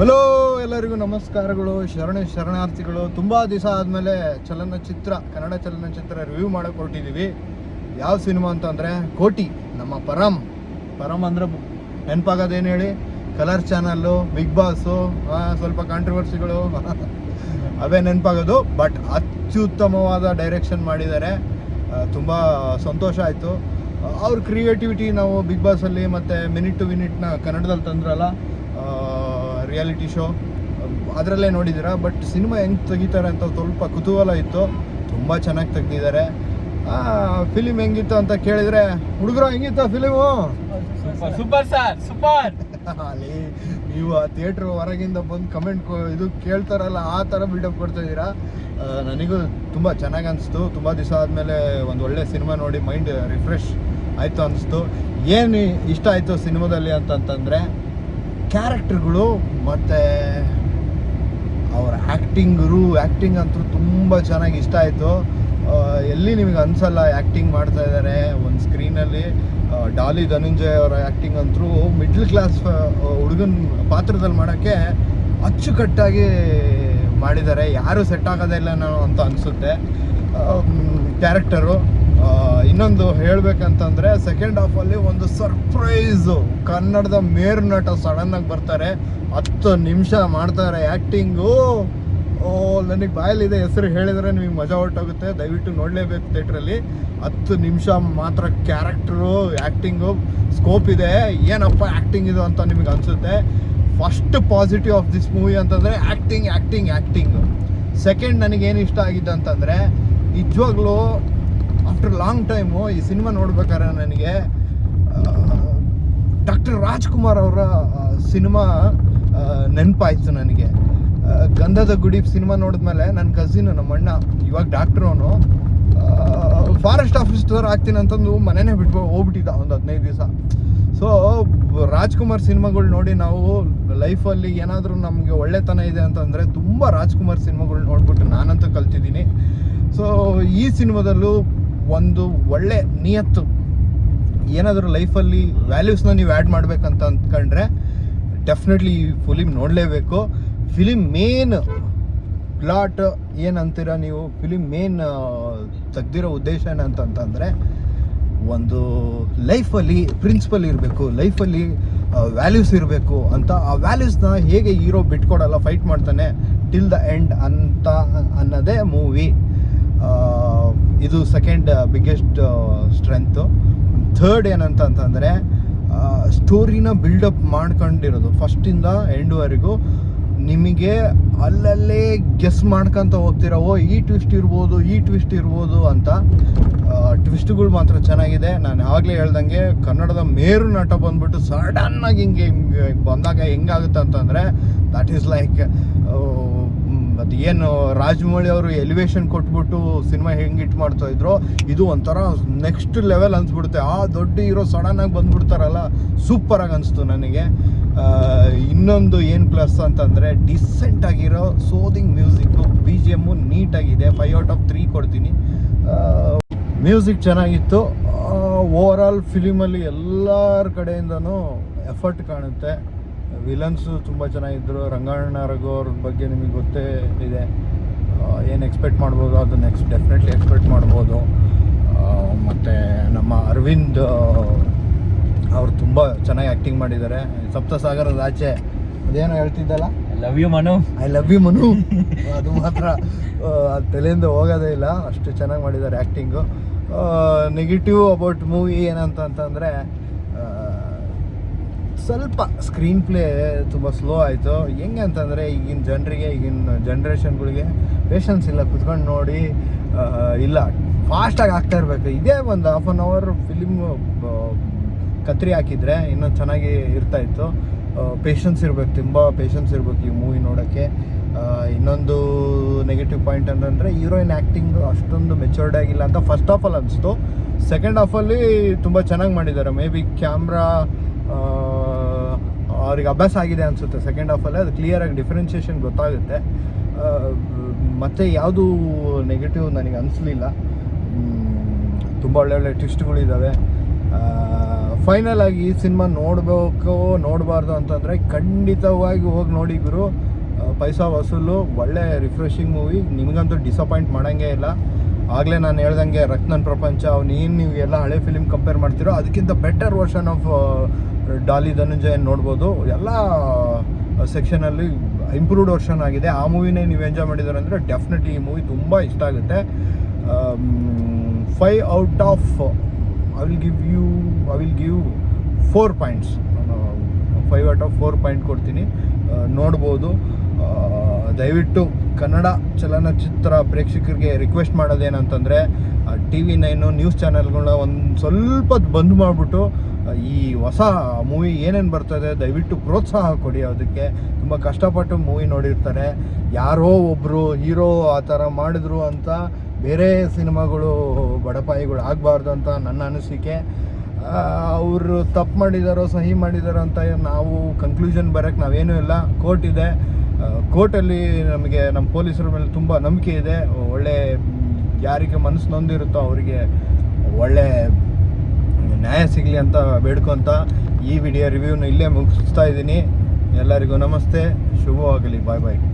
Hello ಎಲ್ಲರಿಗೂ ನಮಸ್ಕಾರಗಳು, ಶರಣ ಶರಣಾರ್ಥಿಗಳು. ತುಂಬ ದಿವಸ ಆದಮೇಲೆ ಚಲನಚಿತ್ರ, ಕನ್ನಡ ಚಲನಚಿತ್ರ ರಿವ್ಯೂ ಮಾಡೋಕೆ ಹೊರಟಿದ್ದೀವಿ ಯಾವ ಸಿನಿಮಾ ಅಂತಂದರೆ ಕೋಟಿ, ನಮ್ಮ ಪರಂ. ಪರಂ ಅಂದರೆ ನೆನಪಾಗೋದೇನು ಹೇಳಿ? ಕಲರ್ ಚಾನಲ್ಲು ಬಿಗ್ ಬಾಸು ಸ್ವಲ್ಪ ಕಾಂಟ್ರವರ್ಸಿಗಳು ಅವೇ ನೆನಪಾಗೋದು. ಬಟ್ ಅತ್ಯುತ್ತಮವಾದ ಡೈರೆಕ್ಷನ್ ಮಾಡಿದ್ದಾರೆ. ತುಂಬ ಸಂತೋಷ ಆಯಿತು. ಅವ್ರ ಕ್ರಿಯೇಟಿವಿಟಿ ನಾವು ಬಿಗ್ ಬಾಸಲ್ಲಿ ಮತ್ತು ಮಿನಿಟ್ ಟು ಮಿನಿಟ್ನ ಕನ್ನಡದಲ್ಲಿ ತಂದ್ರಲ್ಲ ರಿಯಾಲಿಟಿ ಶೋ ಅದರಲ್ಲೇ ನೋಡಿದ್ದೀರ? ಬಟ್ ಸಿನಿಮಾ ಹೆಂಗೆ ತೆಗಿತಾರೆ ಅಂತ ಸ್ವಲ್ಪ ಕುತೂಹಲ ಇತ್ತು. ತುಂಬ ಚೆನ್ನಾಗಿ ತೆಗ್ದಿದ್ದಾರೆ. ಫಿಲಿಮ್ ಹೆಂಗಿತ್ತು ಅಂತ ಕೇಳಿದರೆ ಹುಡುಗರು ಹೆಂಗಿತ್ತು ಫಿಲಿಮು ಸೂಪರ್ ಸರ್ ಸೂಪರ್. ಅಲ್ಲಿ ನೀವು ಆ ಥಿಯೇಟ್ರ್ ಹೊರಗಿಂದ ಬಂದು ಕಮೆಂಟ್ ಇದು ಕೇಳ್ತಾರಲ್ಲ ಆ ಥರ ಬಿಲ್ಡಪ್ ಕೊಡ್ತಾ ಇದ್ದೀರಾ? ನನಗೂ ತುಂಬ ಚೆನ್ನಾಗಿ ಅನಿಸ್ತು. ತುಂಬ ದಿವಸ ಆದಮೇಲೆ ಒಂದು ಒಳ್ಳೆ ಸಿನಿಮಾ ನೋಡಿ ಮೈಂಡ್ ರಿಫ್ರೆಶ್ ಆಯಿತು ಅನಿಸ್ತು. ಏನು ಇಷ್ಟ ಆಯಿತು ಸಿನಿಮಾದಲ್ಲಿ ಅಂತಂತಂದರೆ ಕ್ಯಾರೆಕ್ಟರ್ಗಳು ಮತ್ತು ಅವರ ಆ್ಯಕ್ಟಿಂಗರು ಆ್ಯಕ್ಟಿಂಗ್ ಅಂತೂ ತುಂಬ ಚೆನ್ನಾಗಿ ಇಷ್ಟ ಆಯಿತು. ಎಲ್ಲಿ ನಿಮಗೆ ಅನಿಸಲ್ಲ ಆ್ಯಕ್ಟಿಂಗ್ ಮಾಡ್ತಾ ಇದ್ದಾರೆ ಒಂದು ಸ್ಕ್ರೀನಲ್ಲಿ ಡಾಲಿ ಧನುಂಜಯ್ ಅವರ ಆ್ಯಕ್ಟಿಂಗ್ ಅಂತೂ ಮಿಡ್ಲ್ ಕ್ಲಾಸ್ ಹುಡುಗನ ಪಾತ್ರದಲ್ಲಿ ಮಾಡೋಕ್ಕೆ ಅಚ್ಚುಕಟ್ಟಾಗಿ ಮಾಡಿದ್ದಾರೆ. ಯಾರೂ ಸೆಟ್ ಆಗೋದೇ ಇಲ್ಲ ನಾನು ಅಂತ ಅನಿಸುತ್ತೆ. ಕ್ಯಾರೆಕ್ಟರು ಇನ್ನೊಂದು ಹೇಳ್ಬೇಕಂತಂದ್ರೆ ಸೆಕೆಂಡ್ ಹಾಫಲ್ಲಿ ಒಂದು ಸರ್ಪ್ರೈಸು ಕನ್ನಡದ ಮೇರು ನಟ ಸಡನ್ನಾಗಿ ಬರ್ತಾರೆ. ಹತ್ತು ನಿಮಿಷ ಮಾಡ್ತಾರೆ ಆ್ಯಕ್ಟಿಂಗು ಓ ನನಗೆ ಬಾಯಲ್ಲಿದೆ. ಹೆಸರು ಹೇಳಿದರೆ ನಿಮಗೆ ಮಜಾ ಹೊರಟೋಗುತ್ತೆ. ದಯವಿಟ್ಟು ನೋಡಲೇಬೇಕು ಥಿಯೇಟ್ರಲ್ಲಿ ಹತ್ತು ನಿಮಿಷ ಮಾತ್ರ ಕ್ಯಾರೆಕ್ಟ್ರು ಆ್ಯಕ್ಟಿಂಗು ಸ್ಕೋಪ್ ಇದೆ. ಏನಪ್ಪ ಆ್ಯಕ್ಟಿಂಗ್ ಇದು ಅಂತ ನಿಮಗೆ ಅನಿಸುತ್ತೆ? First positive of this movie ಅಂತಂದರೆ ಆ್ಯಕ್ಟಿಂಗ್ ಆ್ಯಕ್ಟಿಂಗ್ ಆ್ಯಕ್ಟಿಂಗು ಸೆಕೆಂಡ್ ನನಗೇನು ಇಷ್ಟ ಆಗಿದ್ದು ಅಂತಂದರೆ ನಿಜವಾಗ್ಲೂ ಆಫ್ಟರ್ ಲಾಂಗ್ ಟೈಮು ಈ ಸಿನಿಮಾ ನೋಡ್ಬೇಕಾದ್ರೆ ನನಗೆ ಡಾಕ್ಟರ್ ರಾಜ್ಕುಮಾರ್ ಅವರ ಸಿನಿಮಾ ನೆನಪಾಯಿತು ನನಗೆ. ಗಂಧದ ಗುಡಿ ಸಿನಿಮಾ ನೋಡಿದ್ಮೇಲೆ ನನ್ನ ಕಸಿನ್ ನಮ್ಮ ಅಣ್ಣ, ಇವಾಗ ಡಾಕ್ಟ್ರ್ ಅವನು ಫಾರೆಸ್ಟ್ ಆಫೀಸರ್ ಆಗ್ತೀನಿ ಅಂತಂದು ಮನೆನೇ ಬಿಟ್ಬೋ ಹೋಗ್ಬಿಟ್ಟಿದ್ದ ಒಂದು ಹದಿನೈದು ದಿವಸ. ಸೊ ರಾಜ್ಕುಮಾರ್ ಸಿನಿಮಾಗಳು ನೋಡಿ ನಾವು ಲೈಫಲ್ಲಿ ಏನಾದರೂ ನಮಗೆ ಒಳ್ಳೆತನ ಇದೆ ಅಂತಂದರೆ ತುಂಬ ರಾಜ್ಕುಮಾರ್ ಸಿನಿಮಾಗಳು ನೋಡ್ಬಿಟ್ಟು ನಾನಂತೂ ಕಲ್ತಿದ್ದೀನಿ. ಸೊ ಈ ಸಿನಿಮಾದಲ್ಲೂ ಒಂದು ಒಳ್ಳೆ ನಿಯತ್ತು ಏನಾದರೂ ಲೈಫಲ್ಲಿ ವ್ಯಾಲ್ಯೂಸ್ನ ನೀವು ಆ್ಯಡ್ ಮಾಡಬೇಕಂತ ಅಂದ್ಕೊಂಡ್ರೆ ಡೆಫಿನೆಟ್ಲಿ ಈ ಫಿಲಿಮ್ ನೋಡಲೇಬೇಕು. ಫಿಲಿಮ್ ಮೇನ್ ಪ್ಲಾಟ್ ಏನಂತೀರ ನೀವು? ಫಿಲಿಮ್ ಮೇನ್ ತೆಗ್ದಿರೋ ಉದ್ದೇಶ ಏನಂತಂತಂದರೆ, ಒಂದು ಲೈಫಲ್ಲಿ ಪ್ರಿನ್ಸಿಪಲ್ ಇರಬೇಕು ಲೈಫಲ್ಲಿ ವ್ಯಾಲ್ಯೂಸ್ ಇರಬೇಕು ಅಂತ. ಆ ವ್ಯಾಲ್ಯೂಸ್ನ ಹೇಗೆ ಹೀರೋ ಬಿಟ್ಕೊಡಲ್ಲ ಫೈಟ್ ಮಾಡ್ತಾನೆ ಟಿಲ್ ದ ಎಂಡ್ ಅಂತ ಅನ್ನೋದೇ ಮೂವಿ ಇದು ಸೆಕೆಂಡ್ ಬಿಗ್ಗೆಸ್ಟ್ ಸ್ಟ್ರೆಂತು ಥರ್ಡ್ ಏನಂತ ಅಂತಂದರೆ ಸ್ಟೋರಿನ ಬಿಲ್ಡಪ್ ಮಾಡ್ಕೊಂಡಿರೋದು. ಫಸ್ಟಿಂದ ಎಂಡ್ವರೆಗೂ ನಿಮಗೆ ಅಲ್ಲಲ್ಲೇ ಗೆಸ್ ಮಾಡ್ಕೊಂತ ಹೋಗ್ತಿರೋ, ಓ, ಈ ಟ್ವಿಸ್ಟ್ ಇರ್ಬೋದು, ಈ ಟ್ವಿಸ್ಟ್ ಇರ್ಬೋದು ಅಂತ ಟ್ವಿಸ್ಟ್ಗಳು ಮಾತ್ರ ಚೆನ್ನಾಗಿದೆ. ನಾನು ಆಗಲೇ ಹೇಳ್ದಂಗೆ ಕನ್ನಡದ ಮೇರು ನಟ ಬಂದ್ಬಿಟ್ಟು ಸಡನ್ನಾಗಿ ಹಿಂಗೆ ಹಿಂಗೆ ಬಂದಾಗ ಹೆಂಗಾಗುತ್ತೆ ಅಂತಂದರೆ ದಟ್ ಈಸ್ ಲೈಕ್ ಅದು ಏನು ರಾಜಮೌಳಿ ಅವರು ಎಲಿವೇಶನ್ ಕೊಟ್ಬಿಟ್ಟು ಸಿನಿಮಾ ಹೆಂಗೆ ಹಿಟ್ ಮಾಡ್ತಾ ಇದ್ರು, ಇದು ಒಂಥರ ನೆಕ್ಸ್ಟ್ ಲೆವೆಲ್ ಅನ್ಸ್ಬಿಡುತ್ತೆ. ಆ ದೊಡ್ಡ ಹೀರೋ ಸಡನ್ನಾಗಿ ಬಂದ್ಬಿಡ್ತಾರಲ್ಲ ಸೂಪರಾಗಿ ಅನಿಸ್ತು ನನಗೆ. ಇನ್ನೊಂದು ಏನು ಪ್ಲಸ್ ಅಂತಂದರೆ ಡಿಸೆಂಟ್ ಆಗಿರೋ soothing music B G M ನೀಟಾಗಿದೆ five out of three ಕೊಡ್ತೀನಿ. ಮ್ಯೂಸಿಕ್ ಚೆನ್ನಾಗಿತ್ತು. ಓವರ್ ಆಲ್ ಫಿಲಿಮಲ್ಲಿ ಎಲ್ಲರ ಕಡೆಯಿಂದನೂ ಎಫರ್ಟ್ ಕಾಣುತ್ತೆ. ವಿಲನ್ಸು ತುಂಬ ಚೆನ್ನಾಗಿದ್ದರು ರಂಗಣ್ಣ ರಘು ಅವ್ರ ಬಗ್ಗೆ ನಿಮಗೆ ಗೊತ್ತೇ ಇದೆ. ಏನು ಎಕ್ಸ್ಪೆಕ್ಟ್ ಮಾಡ್ಬೋದು? ಅದನ್ನು ಎಕ್ಸ್ ಡೆಫಿನೆಟ್ಲಿ ಎಕ್ಸ್ಪೆಕ್ಟ್ ಮಾಡ್ಬೋದು. ಮತ್ತು ನಮ್ಮ ಅರವಿಂದ್ ಅವರು ತುಂಬ ಚೆನ್ನಾಗಿ ಆ್ಯಕ್ಟಿಂಗ್ ಮಾಡಿದ್ದಾರೆ. ಸಪ್ತಸಾಗರದ ಆಚೆ ಅದೇನೋ ಹೇಳ್ತಿದ್ದಲ್ಲ? Love you Manu. I love you Manu. ಅದು ಮಾತ್ರ ಅದು ಅದ್ ತಲೆಯಿಂದ ಹೋಗೋದೇ ಇಲ್ಲ. ಅಷ್ಟು ಚೆನ್ನಾಗಿ ಮಾಡಿದ್ದಾರೆ ಆ್ಯಕ್ಟಿಂಗು ನೆಗೆಟಿವ್ ಅಬೌಟ್ ಮೂವಿ ಏನಂತ ಅಂತಂದರೆ ಸ್ವಲ್ಪ ಸ್ಕ್ರೀನ್ ಪ್ಲೇ ತುಂಬ ಸ್ಲೋ ಆಯಿತು. ಹೆಂಗೆ ಅಂತಂದರೆ ಈಗಿನ ಜನರಿಗೆ, ಈಗಿನ ಜನ್ರೇಷನ್ಗಳಿಗೆ ಪೇಷನ್ಸ್ ಇಲ್ಲ. ಕುತ್ಕೊಂಡು ನೋಡಿ ಇಲ್ಲ. ಫಾಸ್ಟಾಗಿ ಆಗ್ತಾ ಇರಬೇಕು. ಇದೇ ಒಂದು ಹಾಫ್ ಆನ್ ಅವರ್ ಫಿಲಿಮ್ ಕತ್ರಿ ಹಾಕಿದರೆ ಇನ್ನೂ ಚೆನ್ನಾಗಿ ಇರ್ತಾಯಿತ್ತು ಪೇಷನ್ಸ್ ಇರಬೇಕು. ತುಂಬ ಪೇಷನ್ಸ್ ಇರಬೇಕು ಈ ಮೂವಿ ನೋಡೋಕ್ಕೆ. ಇನ್ನೊಂದು ನೆಗೆಟಿವ್ ಪಾಯಿಂಟ್ ಅಂತಂದರೆ ಹೀರೋಯಿನ್ ಆ್ಯಕ್ಟಿಂಗ್ ಅಷ್ಟೊಂದು ಮೆಚೂರ್ಡ್ ಆಗಿಲ್ಲ ಅಂತ ಫಸ್ಟ್ ಆಫ್ ಆಲ್ ಅನಿಸ್ತು. ಸೆಕೆಂಡ್ ಹಾಫಲ್ಲಿ ತುಂಬ ಚೆನ್ನಾಗಿ ಮಾಡಿದ್ದಾರೆ. ಮೇ ಬಿ ಕ್ಯಾಮ್ರಾ ಅವ್ರಿಗೆ ಅಭ್ಯಾಸ ಆಗಿದೆ ಅನಿಸುತ್ತೆ ಸೆಕೆಂಡ್ ಹಾಫಲ್ಲಿ ಅದು ಕ್ಲಿಯರಾಗಿ ಡಿಫ್ರೆನ್ಷಿಯೇಷನ್ ಗೊತ್ತಾಗುತ್ತೆ. ಮತ್ತು ಯಾವುದು ನೆಗೆಟಿವ್ ನನಗೆ ಅನಿಸ್ಲಿಲ್ಲ. ತುಂಬ ಒಳ್ಳೆ ಒಳ್ಳೆ ಟ್ವಿಸ್ಟ್ಗಳಿದ್ದಾವೆ ಫೈನಲ್ ಆಗಿ ಈ ಸಿನಿಮಾ ನೋಡಬೇಕು, ನೋಡಬಾರ್ದು ಅಂತಂದರೆ ಖಂಡಿತವಾಗಿ ಹೋಗಿ ನೋಡಿ ಪೈಸಾ ವಸೂಲು, ಒಳ್ಳೆ ರಿಫ್ರೆಶಿಂಗ್ ಮೂವಿ ನಿಮಗಂತೂ ಡಿಸಪಾಯಿಂಟ್ ಮಾಡೋಂಗೇ ಇಲ್ಲ. ಆಗಲೇ ನಾನು ಹೇಳ್ದಂಗೆ ರತ್ನನ್ ಪ್ರಪಂಚ, ಅವ್ನು ಏನು ನೀವು ಎಲ್ಲ ಹಳೆ ಫಿಲಿಮ್ ಕಂಪೇರ್ ಮಾಡ್ತೀರೋ ಅದಕ್ಕಿಂತ better version of Daali Dhananjayan ನೋಡ್ಬೋದು. ಎಲ್ಲ ಸೆಕ್ಷನಲ್ಲಿ ಇಂಪ್ರೂವ್ಡ್ ವರ್ಷನ್ ಆಗಿದೆ. ಆ ಮೂವಿನೇ ನೀವು ಎಂಜಾಯ್ ಮಾಡಿದಾರೆ ಅಂದರೆ ಡೆಫಿನೆಟ್ಲಿ ಈ ಮೂವಿ ತುಂಬ ಇಷ್ಟ ಆಗುತ್ತೆ. Five out of I will give you I will give four points five out of four point ಕೊಡ್ತೀನಿ. ನೋಡ್ಬೋದು. ದಯವಿಟ್ಟು ಕನ್ನಡ ಚಲನಚಿತ್ರ ಪ್ರೇಕ್ಷಕರಿಗೆ ರಿಕ್ವೆಸ್ಟ್ ಮಾಡೋದೇನಂತಂದರೆ ಟಿ ವಿ ನೈನು ನ್ಯೂಸ್ ಚಾನೆಲ್ಗಳನ್ನ ಒಂದು ಸ್ವಲ್ಪ ಬಂದ್ ಮಾಡಿಬಿಟ್ಟು ಈ ಹೊಸ ಮೂವಿ ಏನೇನು ಬರ್ತದೆ ದಯವಿಟ್ಟು ಪ್ರೋತ್ಸಾಹ ಕೊಡಿ ಅದಕ್ಕೆ. ತುಂಬ ಕಷ್ಟಪಟ್ಟು ಮೂವಿ ನೋಡಿರ್ತಾರೆ. ಯಾರೋ ಒಬ್ಬರು ಹೀರೋ ಆ ಥರ ಮಾಡಿದ್ರು ಅಂತ ಬೇರೆ ಸಿನಿಮಾಗಳು ಬಡಪಾಯಿಗಳು ಆಗಬಾರ್ದು ಅಂತ ನನ್ನ ಅನಿಸಿಕೆ. ಅವರು ತಪ್ಪು ಮಾಡಿದಾರೋ, ಸಹಿ ಮಾಡಿದಾರೋ ಅಂತ ನಾವು ಕನ್ಕ್ಲೂಷನ್ ಬರೋಕ್ಕೆ ನಾವೇನೂ ಇಲ್ಲ. ಕೋರ್ಟ್ ಇದೆ. ಕೋರ್ಟಲ್ಲಿ ನಮಗೆ ನಮ್ಮ ಪೊಲೀಸರ ಮೇಲೆ ತುಂಬ ನಂಬಿಕೆ ಇದೆ. ಒಳ್ಳೆ ಯಾರಿಗೆ ಮನಸ್ಸು ನೊಂದಿರುತ್ತೋ ಅವರಿಗೆ ಒಳ್ಳೆ ನ್ಯಾಯ ಸಿಗಲಿ ಅಂತ ಬೇಡ್ಕೊತ ಈ ವಿಡಿಯೋ ರಿವ್ಯೂನ ಇಲ್ಲೇ ಮುಗಿಸ್ತಾ ಇದ್ದೀನಿ. ಎಲ್ಲರಿಗೂ ನಮಸ್ತೆ. ಶುಭವಾಗಲಿ. ಬಾಯ್ ಬಾಯ್.